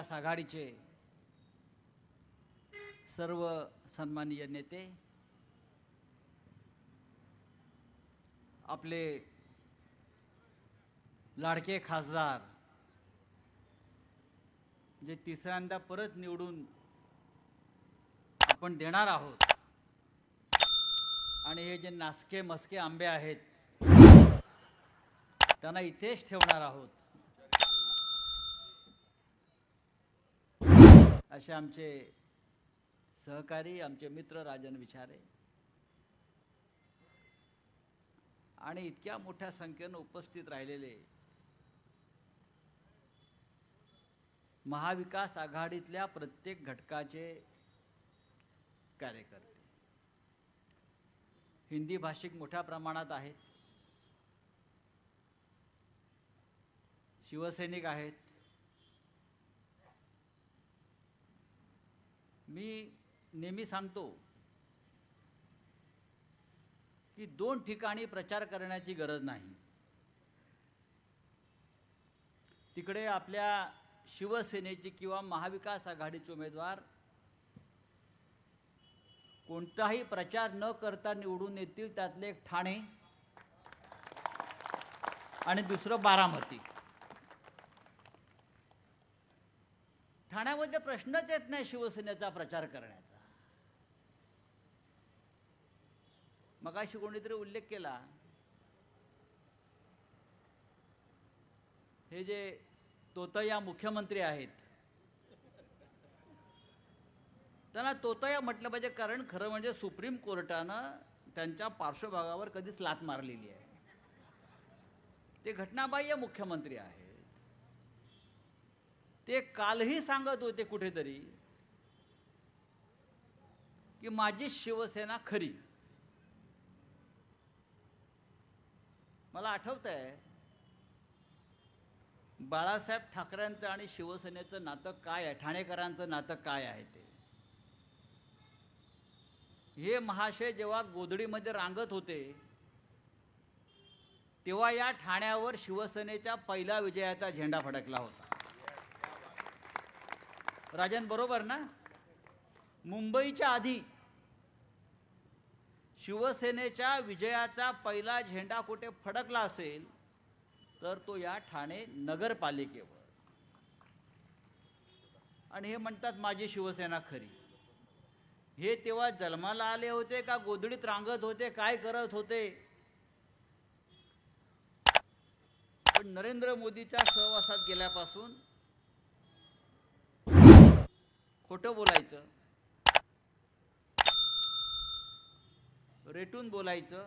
महाविकास आघाडीचे सर्व सन्माननीय नेते आपले लाडके खासदार जे तिसऱ्यांदा परत निवडून आपण देणार आहोत आणि हे जे नासके मस्के आंबे आहेत त्यांना इथेच ठेवणार आहोत. असे आमचे सहकारी आमचे मित्र राजन विचारे. आणि इतक्या मोठ्या संख्येनं उपस्थित राहिलेले महाविकास आघाडीतल्या प्रत्येक घटकाचे कार्यकर्ते. हिंदी भाषिक मोठ्या प्रमाणात आहेत. शिवसैनिक आहेत. मी नेहमी सांगतो की दोन ठिकाणी प्रचार करण्याची गरज नाही. तिकडे आपल्या शिवसेनेची किंवा महाविकास आघाडीचे उमेदवार कोणताही प्रचार न करता निवडून येतील त्यातले एक ठाणे आणि दुसरं बारामती. ठाण्यामध्ये प्रश्नच येत नाही शिवसेनेचा प्रचार करण्याचा. मगाशी कोणीतरी उल्लेख केला. हे जे तोतया मुख्यमंत्री आहेत. त्यांना तोतया म्हटलं पाहिजे कारण खरं म्हणजे सुप्रीम कोर्टानं त्यांच्या पार्श्वभागावर कधीच लात मारलेली आहे. ते घटनाबाह्य मुख्यमंत्री आहेत. ते कालही सांगत होते कुठेतरी की माझी शिवसेना खरी. मला आठवत आहे बाळासाहेब ठाकरेंचं आणि शिवसेनेचं नातं काय आहे? ठाणेकरांचं नातं काय आहे ते? हे महाशय जेव्हा गोधडीमध्ये रांगत होते तेव्हा या ठाण्यावर शिवसेनेच्या पहिल्या विजयाचा झेंडा फडकला होता. राजन बरोबर ना? मुंबईच्या आधी शिवसेनेच्या विजयाचा पहिला झेंडा कुठे फडकला असेल तर तो या ठाणे नगरपालिकेवर. आणि हे म्हणतात माझी शिवसेना खरी. हे तेव्हा जन्माला आले होते का गोधडीत रांगत होते काय करत होते? पण नरेंद्र मोदीच्या सहवासात गेल्यापासून खोटं बोलायचं. रेटून बोलायचं.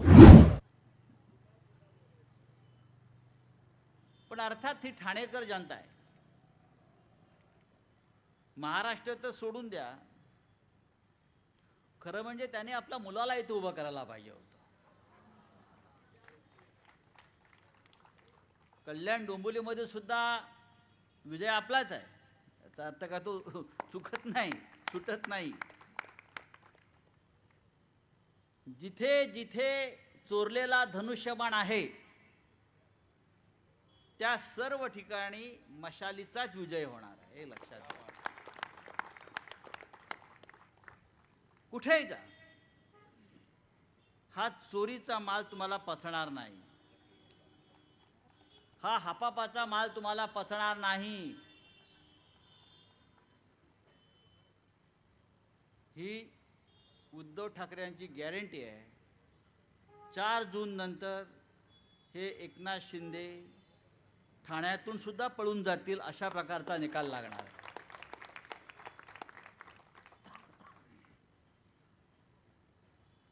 पण अर्थात ही ठाणेकर जनता आहे. महाराष्ट्र तर सोडून द्या. खरं म्हणजे त्याने आपल्या मुलाला इथं उभं करायला पाहिजे होतं. कल्याण डोंबिवलीमध्ये सुद्धा विजय आपलाच आहे. याचा अर्थ का तो चुकत नाही सुटत नाही. जिथे जिथे चोरलेला धनुष्यबाण आहे त्या सर्व ठिकाणी मशालीचाच विजय होणार आहे हे लक्षात घ्या कुठेही जा. हा चोरीचा माल तुम्हाला पचणार नाही. हा हापापाचा माल तुम्हाला पचणार नाही. ही उद्धव ठाकरे यांची गॅरंटी आहे. चार जून नंतर हे एकनाथ शिंदे ठाण्यातून सुद्धा पळून जातील अशा प्रकारचा निकाल लागणार.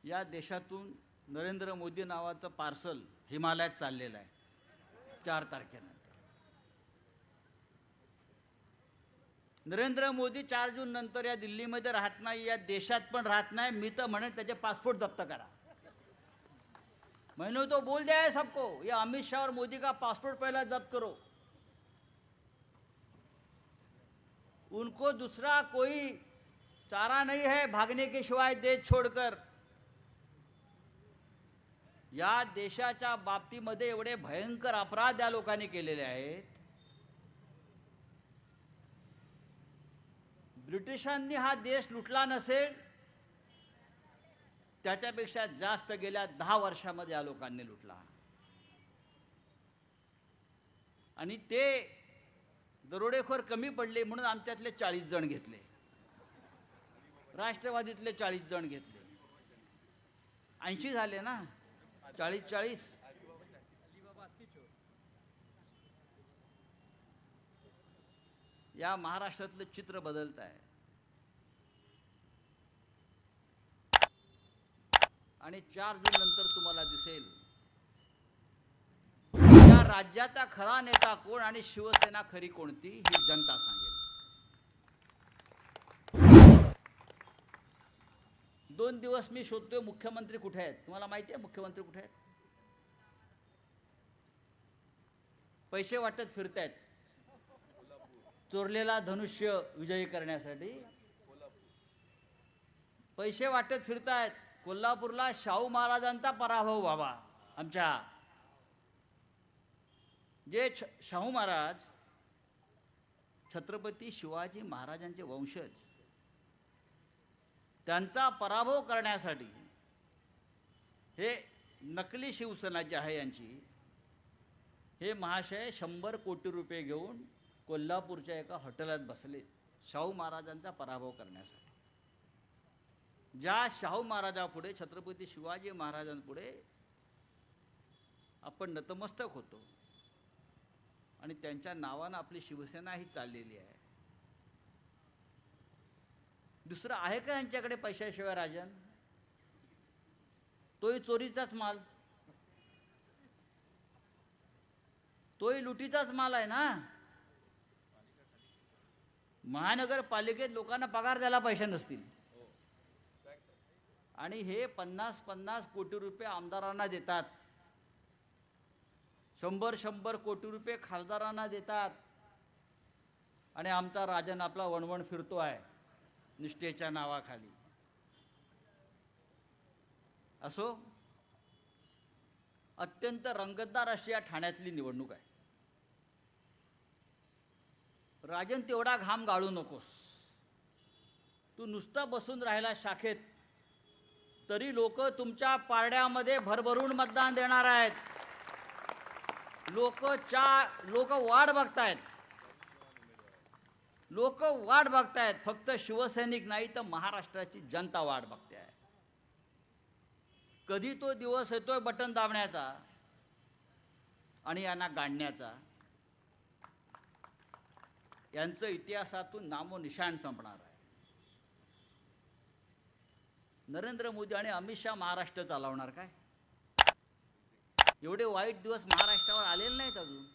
या देशातून नरेंद्र मोदी नावाचं पार्सल हिमालयात चाललेलं आहे. चार तारखेनंतर. नरेंद्र मोदी चार जून नंतर या दिल्लीमध्ये राहत नाही या देशात पण राहत नाही. मी तर म्हणेन त्याचे पासपोर्ट जप्त करा. मैंने तो बोल दिया है सबको. ये अमित शाह और मोदी का पासपोर्ट पहला जब्त करो. उनको दूसरा कोई चारा नहीं है भागने के शिवाय देश छोड़कर. या देशाच्या बाबतीमध्ये एवढे भयंकर अपराध या लोकांनी केलेले आहेत. ब्रिटिशांनी हा देश लुटला नसेल त्याच्यापेक्षा जास्त गेल्या दहा वर्षामध्ये या लोकांनी लुटला. आणि ते दरोडेखोर कमी पडले म्हणून आमच्यातले चाळीस जण घेतले. राष्ट्रवादीतले चाळीस जण घेतले. ऐंशी झाले ना? चाळीस चाळीस. या महाराष्ट्रातलं चित्र बदलत आहे आणि चार जून नंतर तुम्हाला दिसेल. या राज्याचा खरा नेता कोण आणि शिवसेना खरी कोणती ही जनता सांगेल. दोन दिवस मी शोधतोय मुख्यमंत्री कुठे आहेत. तुम्हाला माहिती आहे मुख्यमंत्री कुठे आहेत? पैसे वाटत फिरतायत. चोरलेला धनुष्य विजयी करण्यासाठी. पैसे वाटत फिरतायत. कोल्हापूरला शाहू महाराजांचा पराभव व्हावा आमच्या. जे छ शाहू महाराज छत्रपती शिवाजी महाराजांचे वंशज त्यांचा पराभव करण्यासाठी हे नकली शिवसेना जी आहे यांची हे महाशय शंभर कोटी रुपये घेऊन कोल्हापूरच्या एका हॉटेलात बसले शाहू महाराजांचा पराभव करण्यासाठी. ज्या शाहू महाराजापुढे छत्रपती शिवाजी महाराजांपुढे आपण नतमस्तक होतो आणि त्यांच्या नावानं आपली शिवसेना ही चाललेली आहे. दुसरं आहे का यांच्याकडे पैशाशिवाय राजन? तोही चोरीचाच माल. तोही लुटीचाच माल आहे ना? महानगरपालिकेत लोकांना पगार द्यायला पैसे नसतील. आणि हे पन्नास पन्नास कोटी रुपये आमदारांना देतात. शंभर शंभर कोटी रुपये खासदारांना देतात. आणि आमचा राजन आपला वणवण फिरतो आहे निष्ठेच्या नावाखाली. असो अत्यंत रंगतदार अशी या ठाण्यातली निवडणूक आहे. राजन तेवढा घाम गाळू नकोस. तू नुसता बसून राहिला शाखेत तरी लोक तुमच्या पारड्यामध्ये भरभरून मतदान देणार आहेत. लोक चा लोक वाट बघतायत. लोक वाट बघतायत. फक्त शिवसैनिक नाही तर महाराष्ट्राची जनता वाट बघते. आहे कधी तो दिवस येतोय बटन दाबण्याचा आणि यांना गाडण्याचा यांचं इतिहासातून नामोनिशाण संपणार आहे. नरेंद्र मोदी आणि अमित शहा महाराष्ट्र चालवणार काय? एवढे वाईट दिवस महाराष्ट्रावर आलेले नाहीत अजून.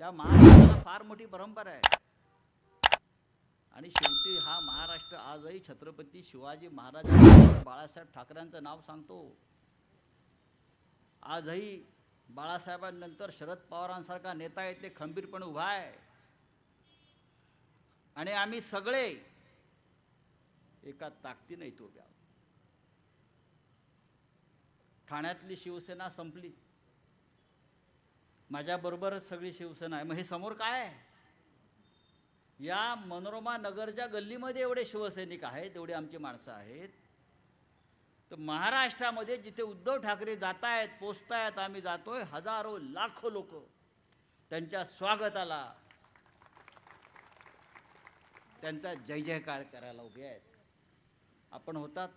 या महाराष्ट्राला फार मोठी परंपरा आहे. आणि शेवटी हा महाराष्ट्र आजही छत्रपती शिवाजी महाराज बाळासाहेब ठाकरेंचं नाव सांगतो. आजही बाळासाहेबांनंतर शरद पवारांसारखा नेता येते खंबीरपणे उभा आहे. आणि आम्ही सगळे एका ताकदीने तो उभे ठाण्यातली शिवसेना संपली. माझ्याबरोबरच सगळी शिवसेना आहे. मग हे समोर काय आहे? या मनोरमा नगरच्या गल्लीमध्ये एवढे शिवसैनिक आहेत एवढे आमची माणसं आहेत. तर महाराष्ट्रामध्ये जिथे उद्धव ठाकरे जात आहेत पोचतायत आम्ही जातोय हजारो लाखो लोक त्यांच्या स्वागताला त्यांचा जय जयकार करायला उभे आहेत. आपण होतात.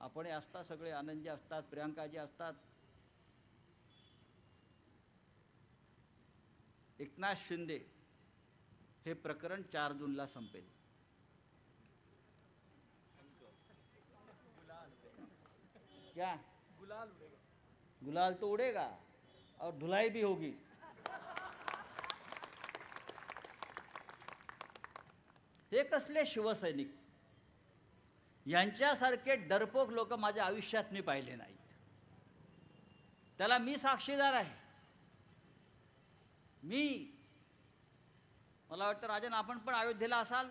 आपण असतात सगळे. आनंदजी असतात प्रियांकाजी असतात. एकनाथ शिंदे हे प्रकरण चार जूनला संपेल. क्या? गुलाल उड़ेगा. गुलाल तो उड़ेगा और धुलाई भी होगी. हे कसले शिवसैनिक? यांच्यासारखे डरपोक लोक माझ्या आयुष्यात मी पाहिले नाहीत. त्याला मी साक्षीदार आहे. मी मला वाटतं राजन आपण पण अयोध्येला असाल.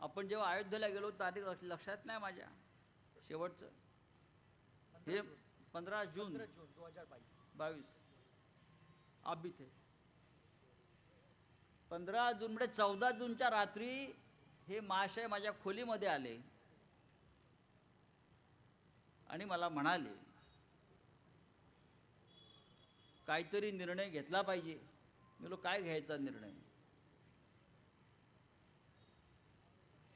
आपण जेव्हा अयोध्येला गेलो तारीख लक्षात नाही माझ्या. शेवटचं. हे पंद्रह जून. पंद्रह जून. 2022 बाईस आप भी थे. पंधरा जून म्हणजे चौदा जूनच्या रात्री हे महाशय माझ्या खोलीमध्ये आले. आणि मला म्हणाले काहीतरी निर्णय घेतला पाहिजे. मी म्हणलो, काय घ्यायचा निर्णय?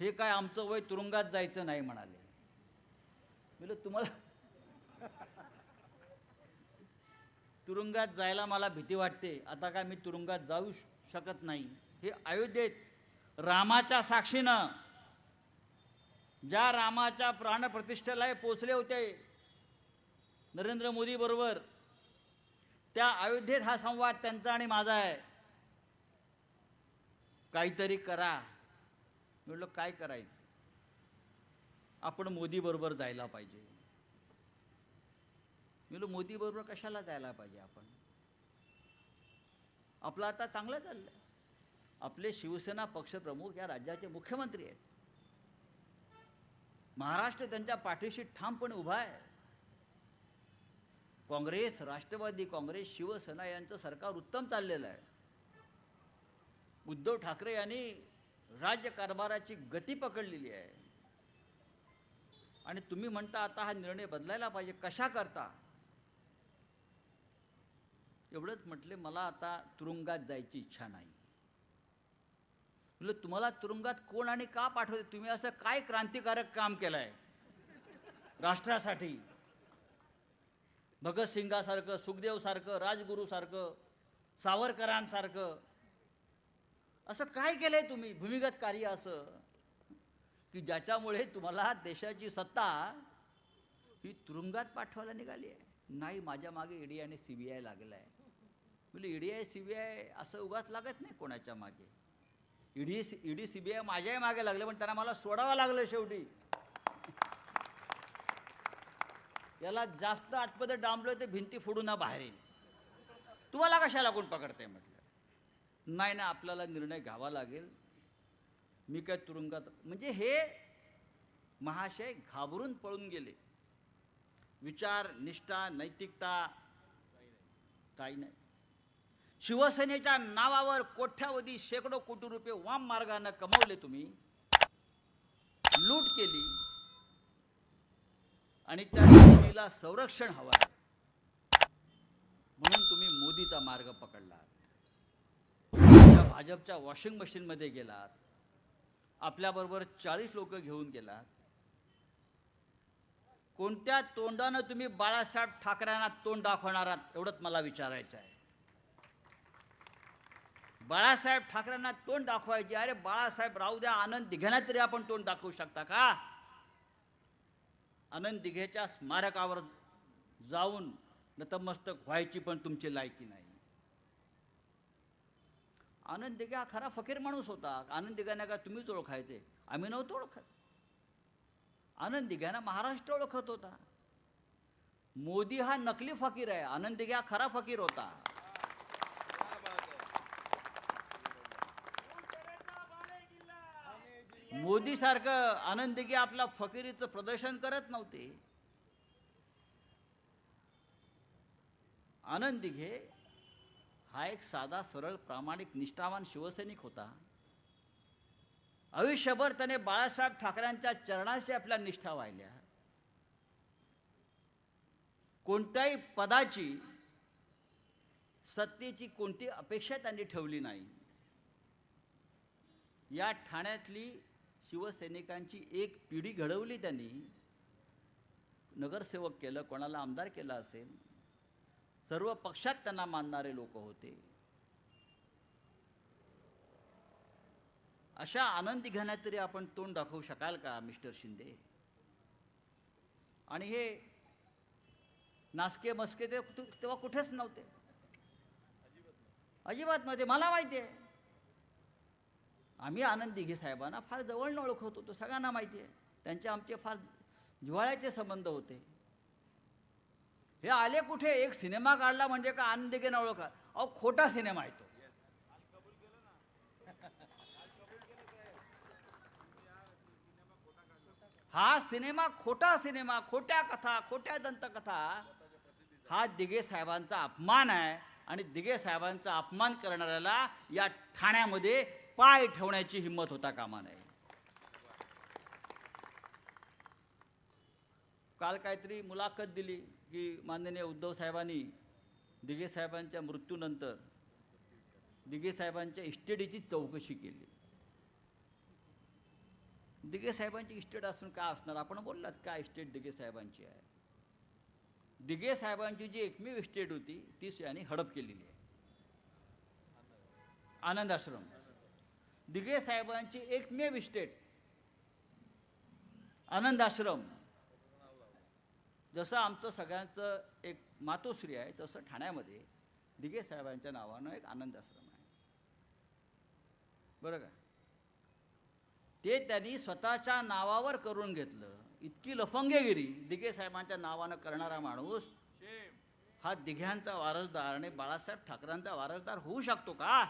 हे काय आमचं वय तुरुंगात जायचं नाही म्हणाले. मी तुम्हाला तुरुंगात जायला मला भीती वाटते. आता काय मी तुरुंगात जाऊ श- शकत नाही. हे अयोध्येत रामाच्या साक्षीनं ज्या रामाच्या प्राणप्रतिष्ठेला हे पोचले होते नरेंद्र मोदी बरोबर त्या अयोध्येत हा संवाद त्यांचा आणि माझा आहे. काहीतरी करा. म्हटलं काय करायचं? आपण मोदी बरोबर जायला पाहिजे. मी म्हणलो मोदी बरोबर कशाला जायला पाहिजे आपण? आपलं आता चांगलं चाललंय. आपले शिवसेना पक्षप्रमुख या राज्याचे मुख्यमंत्री आहेत. महाराष्ट्र त्यांच्या पाठीशी ठामपणे उभा आहे. काँग्रेस राष्ट्रवादी काँग्रेस शिवसेना यांचं सरकार उत्तम चाललेलं आहे. उद्धव ठाकरे यांनी राज्यकारभाराची गती पकडलेली आहे. आणि तुम्ही म्हणता आता हा निर्णय बदलायला पाहिजे कशा करता? एवढंच म्हटले मला आता तुरुंगात जायची इच्छा नाही. म्हटलं तुम्हाला तुरुंगात कोण आणि का पाठवते? तुम्ही असं काय क्रांतिकारक काम केलंय राष्ट्रासाठी? भगतसिंगासारखं सुखदेवसारखं राजगुरूसारखं सावरकरांसारखं. असं काय केलंय तुम्ही? भूमिगत कार्य असं. की ज्याच्यामुळे तुम्हाला देशाची सत्ता ही तुरुंगात पाठवायला निघाली आहे. नाही माझ्या मागे ईडी आणि सी बी आय लागलं आहे म्हणजे D I C B I असं उगाच लागत नाही कोणाच्या मागे. ED ED C B I माझ्याही मागे लागले पण त्यांना मला सोडावं लागलं शेवटी. याला जास्त आतमध्ये डांबलं ते भिंती फोडून ना बाहेर येईल. तुम्हाला कशाला कोण पकडते म्हटलं? नाही ना आपल्याला निर्णय घ्यावा लागेल. मी काय तुरुंगात म्हणजे हे महाशय घाबरून पळून गेले. विचार निष्ठा नैतिकता काही नाही. शिवसेनेच्या नावावर कोट्यावधी शेकडो कोटी रुपये वाम मार्गानं कमवले तुम्ही लूट केली आणि त्या लुटीला संरक्षण हवं आहे. म्हणून तुम्ही मोदीचा मार्ग पकडलात. त्या भाजपच्या वॉशिंग मशीनमध्ये गेलात. आपल्याबरोबर चाळीस लोक घेऊन गेलात. कोणत्या तोंडानं तुम्ही बाळासाहेब ठाकरेंना तोंड दाखवणार आहात एवढंच मला विचारायचं आहे बाळासाहेब ठाकरेंना तोंड दाखवायचे. अरे बाळासाहेब राहू द्या आनंद दिघ्यांना तरी आपण तोंड दाखवू शकता का? आनंद दिघेच्या स्मारकावर जाऊन नतमस्तक व्हायची पण तुमची लायकी नाही. आनंद दिघे हा खरा फकीर माणूस होता. आनंद दिघ्याने का तुम्हीच ओळखायचे? आम्ही नव्हतो ओळखत. आनंद दिघ्यांना महाराष्ट्र ओळखत होता. मोदी हा नकली फकीर आहे. आनंद दिघे हा खरा फकीर होता. मोदीसारखं सारखं आनंद आपल्या फकिरीचं प्रदर्शन करत नव्हते. आनंद दिघे हा एक साधा सरळ प्रामाणिक निष्ठावान शिवसैनिक होता. आयुष्यभर त्याने बाळासाहेब ठाकरेंच्या चरणाशी आपल्या निष्ठा वाहिल्या. कोणत्याही पदाची सत्तेची कोणती अपेक्षा त्यांनी ठेवली नाही. या ठाण्यातली शिवसैनिकांची एक पिढी घडवली त्यांनी. नगरसेवक केलं कोणाला आमदार केला असेल सर्व पक्षात त्यांना मानणारे लोक होते. अशा आनंदी घेण्यात तरी आपण तोंड दाखवू शकाल का मिस्टर शिंदे? आणि हे नासके मस्के ते तेव्हा कुठेच नव्हते. अजिबात नव्हते. मला माहिती आहे. आम्ही आनंद दिघे साहेबांना. फार जवळनं ओळखत होतो सगळ्यांना माहिती आहे. त्यांचे आमचे फार जिव्हाळ्याचे संबंध होते. हे आले कुठे? एक सिनेमा काढला म्हणजे का आनंद दिघे न ओळखा. अहो खोटा सिनेमा आहे तो. हा सिनेमा खोटा सिनेमा खोट्या कथा खोट्या दंतकथा हा दिघे साहेबांचा अपमान आहे. आणि दिघे साहेबांचा अपमान करणाऱ्याला या ठाण्यामध्ये पाय ठेवण्याची हिंमत होता कामा नये. काल काहीतरी मुलाखत दिली की माननीय उद्धव साहेबांनी दिघे साहेबांच्या मृत्यूनंतर दिघे साहेबांच्या इस्टेडीची चौकशी केली. दिघे साहेबांची इस्टेट असून काय असणार? आपण बोललात काय इस्टेट दिघे साहेबांची आहे. दिघे साहेबांची जी एकमेव इस्टेट होती ती यांनी हडप केलेली आहे. आनंद आश्रम. दिघे साहेबांची एकमेव इस्टेट आनंद आश्रम. जसं आमचं सगळ्यांचं एक मातोश्री आहे तसं ठाण्यामध्ये दिघे साहेबांच्या नावानं एक आनंद आश्रम आहे. बरं का? ते त्यांनी स्वतःच्या नावावर करून घेतलं. इतकी लफंगेगिरी दिघे साहेबांच्या नावानं करणारा माणूस हा दिघ्यांचा वारसदार आणि बाळासाहेब ठाकरेंचा वारसदार होऊ शकतो का?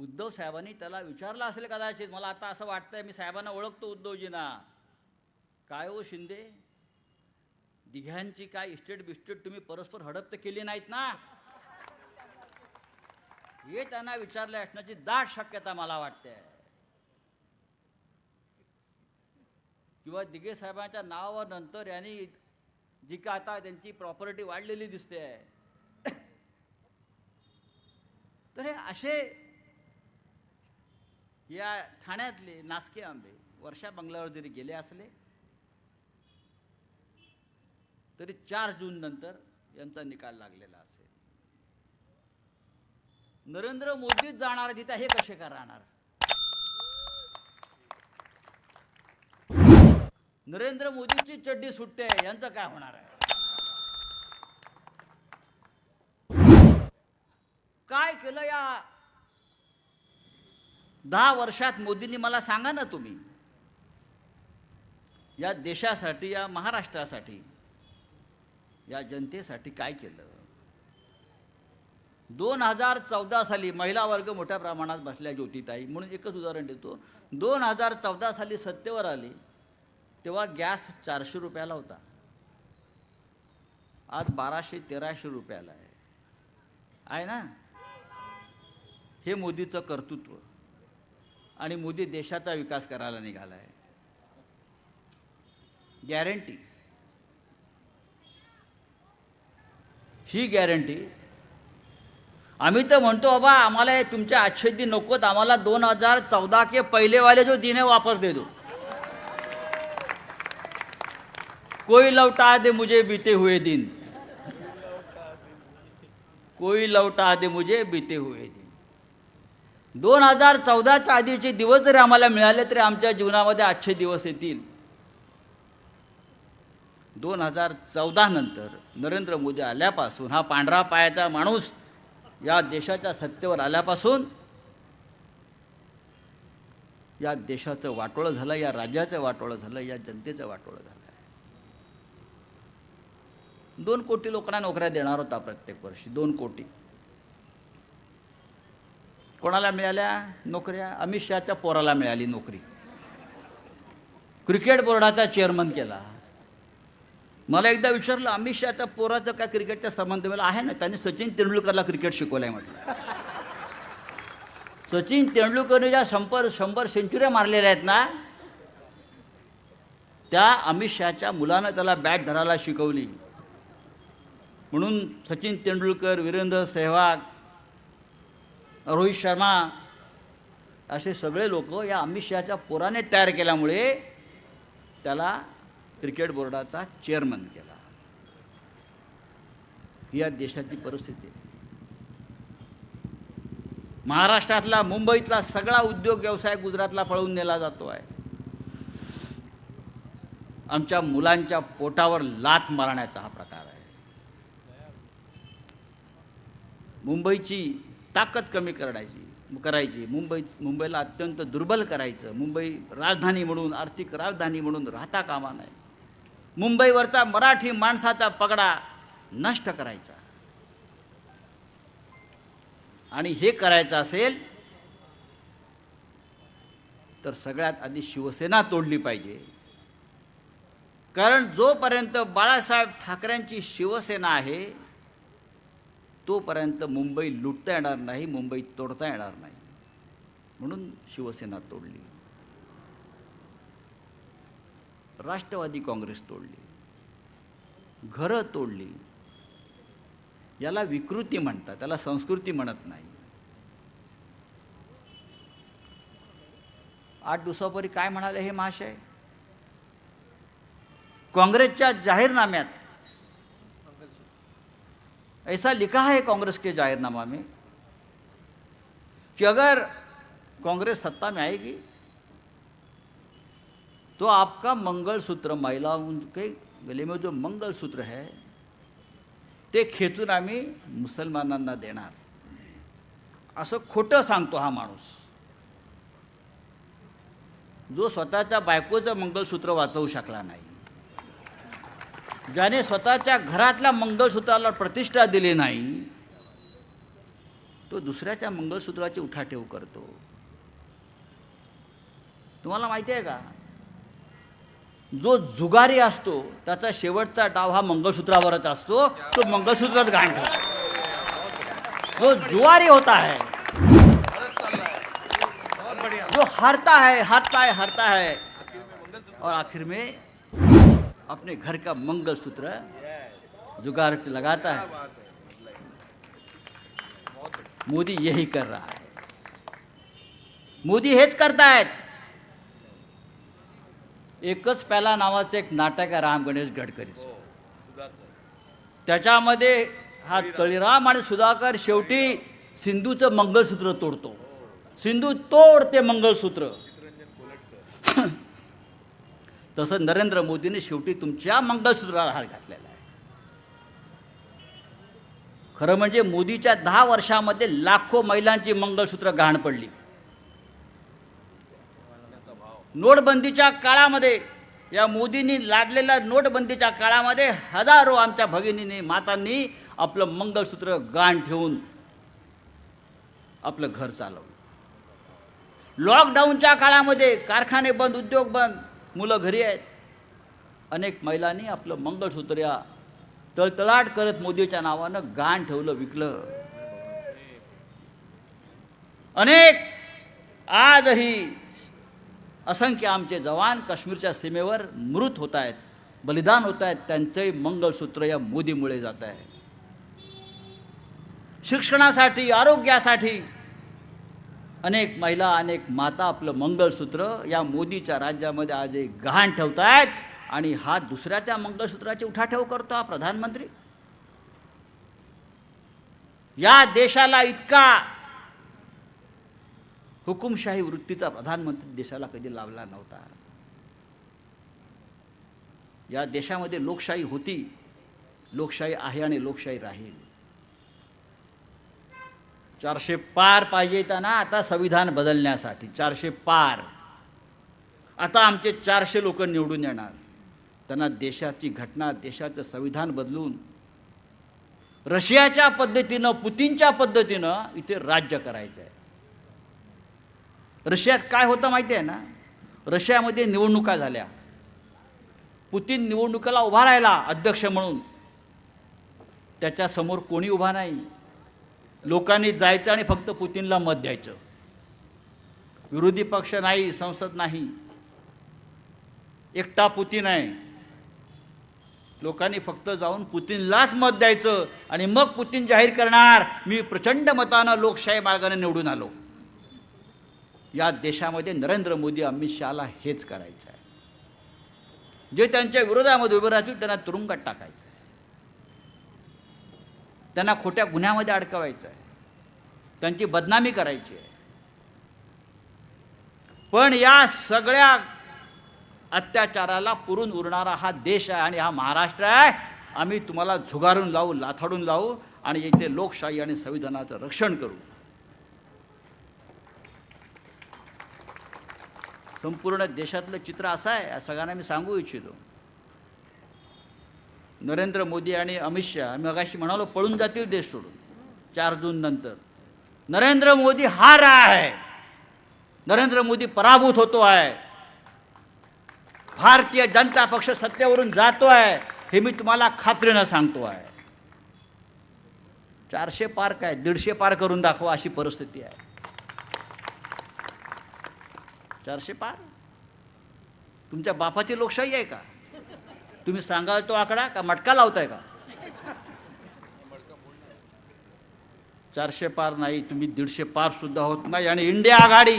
उद्धव साहेबांनी त्याला विचारलं असेल कदाचित मला आता असं वाटतंय मी साहेबांना ओळखतो उद्धवजींना. काय हो शिंदे? दिघ्यांची काय इस्टेट बिस्टेट तुम्ही परस्पर हडप तर केली नाहीत ना? हे त्यांना विचारले असण्याची दाट शक्यता मला वाटते. किंवा दिघे साहेबांच्या नावावर नंतर यांनी जी का आता त्यांची प्रॉपर्टी वाढलेली दिसते. तर हे असे या ठाण्यातले नासके आंबे वर्षा बंगल्यावर जरी गेले असले तरी चार जून नंतर यांचा निकाल लागलेला असेल. नरेंद्र मोदीच जाणार तिथे हे कसे का राहणार? नरेंद्र मोदीची चड्डी सुटते यांचं काय होणार आहे? काय केलं या दहा वर्षात मोदींनी मला सांगा ना तुम्ही. या देशासाठी या महाराष्ट्रासाठी या जनतेसाठी काय केलं? दोन हजार चौदा साली महिला वर्ग मोठ्या प्रमाणात बसल्या ज्योतिताई. म्हणून एकच उदाहरण देतो. दोन हजार चौदा साली सत्तेवर आली तेव्हा गॅस चारशे रुपयाला होता. आज बाराशे तेराशे रुपयाला आहे. आहे ना? हे मोदीचं कर्तृत्व. आणि मोदी देशाचा विकास करायला निघाला आहे. गॅरंटी ही गॅरंटी आम्ही तर म्हणतो बाबा आम्हाला हे तुमचे आजचे दिन नकोत आम्हाला दोन हजार चौदा के पहिले वाले जो दिन है वापस दे दो. कोई लौटा दे मुझे बीते हुए दिन. कोई लौटा दे मुझे बीते हुए दिन. दोन हजार चौदाच्या आधीचे दिवस जरी आम्हाला मिळाले तरी आमच्या जीवनामध्ये आजचे दिवस येतील. दोन हजार चौदा नंतर नरेंद्र मोदी आल्यापासून हा पांढरा पायाचा माणूस या देशाच्या सत्तेवर आल्यापासून या देशाचं वाटोळं झालं या राज्याचं वाटोळं झालं या जनतेचं वाटोळं झालं. दोन कोटी लोकांना नोकऱ्या देणार होता प्रत्येक वर्षी दोन कोटी. कोणाला मिळाल्या? नोकऱ्या? अमित शहाच्या पोराला मिळाली नोकरी. क्रिकेट बोर्डाचा चेअरमन केला. मला एकदा विचारलं अमित शहाच्या पोराचं काय क्रिकेटचा संबंध मिळाला आहे ना? त्यांनी सचिन तेंडुलकरला क्रिकेट शिकवलंय म्हटलं. सचिन तेंडुलकरने ज्या शंभर शंभर सेंचुऱ्या मारलेल्या आहेत ना त्या अमित शहाच्या मुलानं त्याला बॅट धरायला शिकवली. म्हणून सचिन तेंडुलकर वीरेंद्र सेहवाग रोहित शर्मा असे सगळे लोक या अमित शहाच्या पोराने तयार केल्यामुळे त्याला क्रिकेट बोर्डाचा चेअरमन केला. ही या देशाची परिस्थिती आहे. महाराष्ट्रातला मुंबईतला सगळा उद्योग व्यवसाय गुजरातला पळवून नेला जातो आहे आमच्या मुलांच्या पोटावर लात मारण्याचा हा प्रकार आहे. मुंबईची ताकद कमी करायची करायची. मुंबई मुंबईला अत्यंत दुर्बल करायचं. मुंबई राजधानी म्हणून आर्थिक राजधानी म्हणून राहता कामा नये. मुंबईवरचा मराठी माणसाचा पगडा नष्ट करायचा. आणि हे करायचं असेल तर सगळ्यात आधी शिवसेना तोडली पाहिजे. कारण जोपर्यंत बाळासाहेब ठाकरेंची शिवसेना आहे तोपर्यंत मुंबई लुटता येणार नाही मुंबई तोडता येणार नाही. म्हणून शिवसेना तोडली. राष्ट्रवादी काँग्रेस तोडली. घरं तोडली. याला विकृती म्हणतात त्याला संस्कृती म्हणत नाही. आठ दिवसापूर्वी काय म्हणाले हे महाशय? काँग्रेसच्या जाहीरनाम्यात ऐसा लिखा है कांग्रेस के जाहिरनामा में कि अगर कांग्रेस सत्ता में आएगी तो आपका मंगलसूत्र महिलाओं के गले में जो मंगलसूत्र है ते खेचून आम्ही मुसलमानांना देणार. असं खोटं सांगतो हा माणूस. जो स्वतःच्या बायकोचं मंगलसूत्र वाचवू शकला नाही ज्याने स्वतःच्या घरातल्या मंगळसूत्राला प्रतिष्ठा दिली नाही तो दुसऱ्याच्या मंगळसूत्राची उठाठेव करतो. तुम्हाला माहिती आहे का? जो जुगारी असतो त्याचा शेवटचा डाव हा मंगळसूत्रावरच असतो. तो मंगळसूत्रच घाण ठेवतो. जो जुआरी होता है जो हारता है हारता है हारता है और आखिर में अपने घर का मंगलसूत्र जुगाड़ पे लगाता है। मोदी यही कर रहा है। मोदी हेच करतायत एकच प्याला नावाचं एक नाटक आहे राम गणेश गडकरीचं त्याच्यामध्ये हा तळीराम आणि सुधाकर शेवटी सिंधूचं मंगळसूत्र तोडतो. सिंधू तोड ते मंगळसूत्र तसं नरेंद्र मोदीने शेवटी तुमच्या मंगलसूत्राला हात घातलेला आहे. खरं म्हणजे मोदीच्या दहा वर्षामध्ये लाखो महिलांची मंगळसूत्र घाण पडली. नोटबंदीच्या काळामध्ये या मोदींनी लादलेल्या नोटबंदीच्या काळामध्ये हजारो आमच्या भगिनींनी मातांनी आपलं मंगळसूत्र गाण ठेवून आपलं घर चालवलं. लॉकडाऊनच्या काळामध्ये कारखाने बंद उद्योग बंद मुलं घरी आहेत. अनेक महिलांनी आपलं मंगळसूत्र या तळतळाट करत मोदीच्या नावानं गाण ठेवलं विकलं. अनेक आजही असंख्य आमचे जवान काश्मीरच्या सीमेवर मृत होत आहेत बलिदान होत आहेत. त्यांचंही मंगळसूत्र या मोदीमुळे जात आहे. शिक्षणासाठी आरोग्यासाठी अनेक महिला अनेक माता आपलं मंगळसूत्र या मोदीच्या राज्यामध्ये आज एक गहाण ठेवतायत आणि हा दुसऱ्याच्या मंगळसूत्राची उठाठेव करतो हा प्रधानमंत्री. या देशाला इतका हुकुमशाही वृत्तीचा प्रधानमंत्री देशाला कधी लावला नव्हता. या देशामध्ये लोकशाही होती लोकशाही आहे आणि लोकशाही राहील. चारशे पार पाहिजे त्यांना आता संविधान बदलण्यासाठी. चारशे पार. आता आमचे चारशे लोक निवडून येणार. त्यांना देशाची घटना देशाचं संविधान बदलून रशियाच्या पद्धतीनं पुतीनच्या पद्धतीनं इथे राज्य करायचं आहे रशियात काय होतं माहिती आहे ना? रशियामध्ये निवडणुका झाल्या. पुतीन निवडणुकीला उभा राहिला अध्यक्ष म्हणून. त्याच्यासमोर कोणी उभा नाही. लोकांनी जायचं आणि फक्त पुतीनला मत द्यायचं. विरोधी पक्ष नाही संसद नाही. एकटा पुतीन आहे. लोकांनी फक्त जाऊन पुतीनलाच मत द्यायचं आणि मग पुतीन जाहीर करणार. मी प्रचंड मतानं लोकशाही मार्गाने निवडून आलो. या देशामध्ये नरेंद्र मोदी अमित शहाला हेच करायचं आहे. जे त्यांच्या विरोधामध्ये उभे राहतील त्यांना तुरुंगात टाकायचं त्यांना खोट्या गुन्ह्यामध्ये अडकवायचं आहे त्यांची बदनामी करायची आहे. पण या सगळ्या अत्याचाराला पुरून उरणारा हा देश आहे आणि हा महाराष्ट्र आहे. आम्ही तुम्हाला झुगारून लावू लाथाडून लावू आणि इथे लोकशाही आणि संविधानाचं रक्षण करू. संपूर्ण देशातलं चित्र असं आहे. या सगळ्यांना मी सांगू इच्छितो. नरेंद्र मोदी आणि अमित शहा मग अशी म्हणालो पळून जातील देश सोडून. चार जून नंतर. नरेंद्र मोदी हार आहे. नरेंद्र मोदी पराभूत होतो आहे. भारतीय जनता पक्ष सत्तेवरून जातो आहे हे मी तुम्हाला खात्रीनं सांगतो आहे. चारशे पार काय दीडशे पार करून दाखवा अशी परिस्थिती आहे. चारशे पार? तुमच्या बापाची लोकशाही आहे का? तुम्ही सांगाल तो आकडा का मटका लावताय का? चारशे पार नाही तुम्ही दीडशे पार सुद्धा होत नाही. आणि इंडिया आघाडी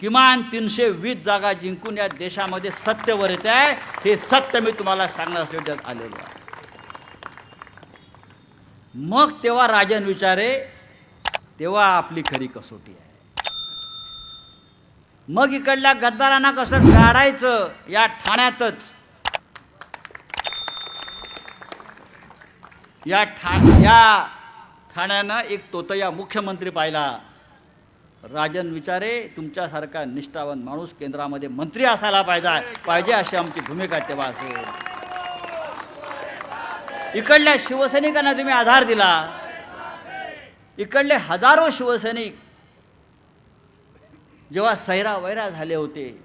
किमान तीनशे वीस जागा जिंकून या देशामध्ये सत्तेवर येत आहे. हे सत्य मी तुम्हाला सांगण्यासाठी आलेलो आहे. मग तेव्हा राजन विचारे तेव्हा आपली खरी कसोटी आहे. मग इकडल्या गद्दारांना कसं काढायचं या ठाण्यातच. या ठा या ठाण्यानं एक तोतया मुख्यमंत्री पाहिला. राजन विचारे तुमच्यासारखा निष्ठावान माणूस केंद्रामध्ये मंत्री असायला पाहिजे पाहिजे अशी आमची भूमिका तेव्हा असेल इकडल्या शिवसैनिकांना तुम्ही आधार दिला. इकडले हजारो शिवसैनिक जेव्हा सैरा वैरा झाले होते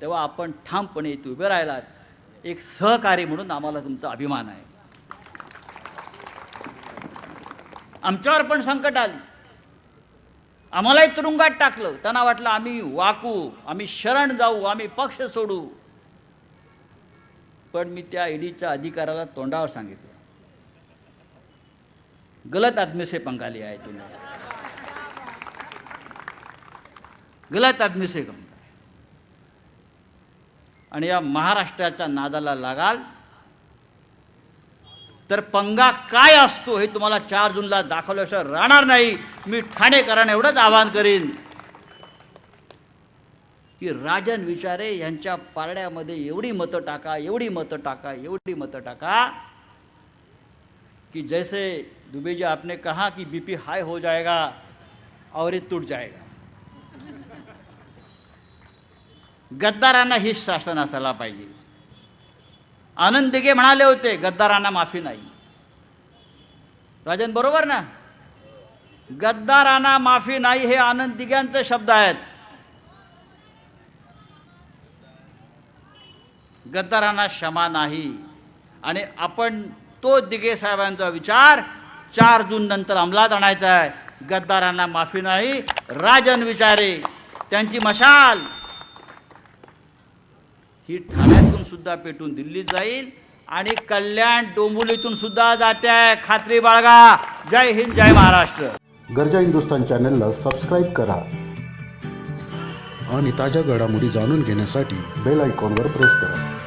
तेव्हा आपण ठामपणे इथे उभे राहिलात. एक सहकारी म्हणून आम्हाला तुमचा अभिमान आहे. आमच्यावर पण संकट आली. आम्हालाही तुरुंगात टाकलं. त्यांना वाटलं आम्ही वाकू आम्ही शरण जाऊ आम्ही पक्ष सोडू. पण मी त्या ईडीच्या अधिकाऱ्याला तोंडावर सांगितलं. गलत आदमी से पंगा आहे तुम्ही. गलत आदमी से पंगा आणि या महाराष्ट्राच्या नादाला लागाल तर पंगा काय असतो हे तुम्हाला चार जूनला दाखवल्याशिवाय राहणार नाही. मी ठाणेकरांना एवढंच आवाहन करीन की राजन विचारे यांच्या पारड्यामध्ये एवढी मतं टाका एवढी मतं टाका एवढी मतं टाका कि जैसे दुबे जी आपने कहा कि बीपी हाई हो जाएगा और ये टूट जाएगा। गद्दारांना ही शासन असायला पाहिजे. आनंद दिघे म्हणाले होते गद्दारांना माफी नाही. राजन बरोबर ना? गद्दारांना माफी नाही हे आनंद दिघ्यांचे शब्द आहेत. गद्दारांना क्षमा नाही. आणि आपण तो दिघे साहेबांचा विचार चार जून नंतर अंमलात आणायचा आहे. गद्दारांना माफी नाही. राजन विचारे त्यांची मशाल. ही ठाण्यातून सुद्धा पेटून दिल्लीत जाईल आणि कल्याण डोंबिवलीतून सुद्धा जाते. आहे खात्री बाळगा. जय हिंद जय महाराष्ट्र. गरजा हिंदुस्तान चॅनलला सबस्क्राईब करा. आणि ताज्या घडामोडी जाणून घेण्यासाठी बेल आयकॉनवर प्रेस करा.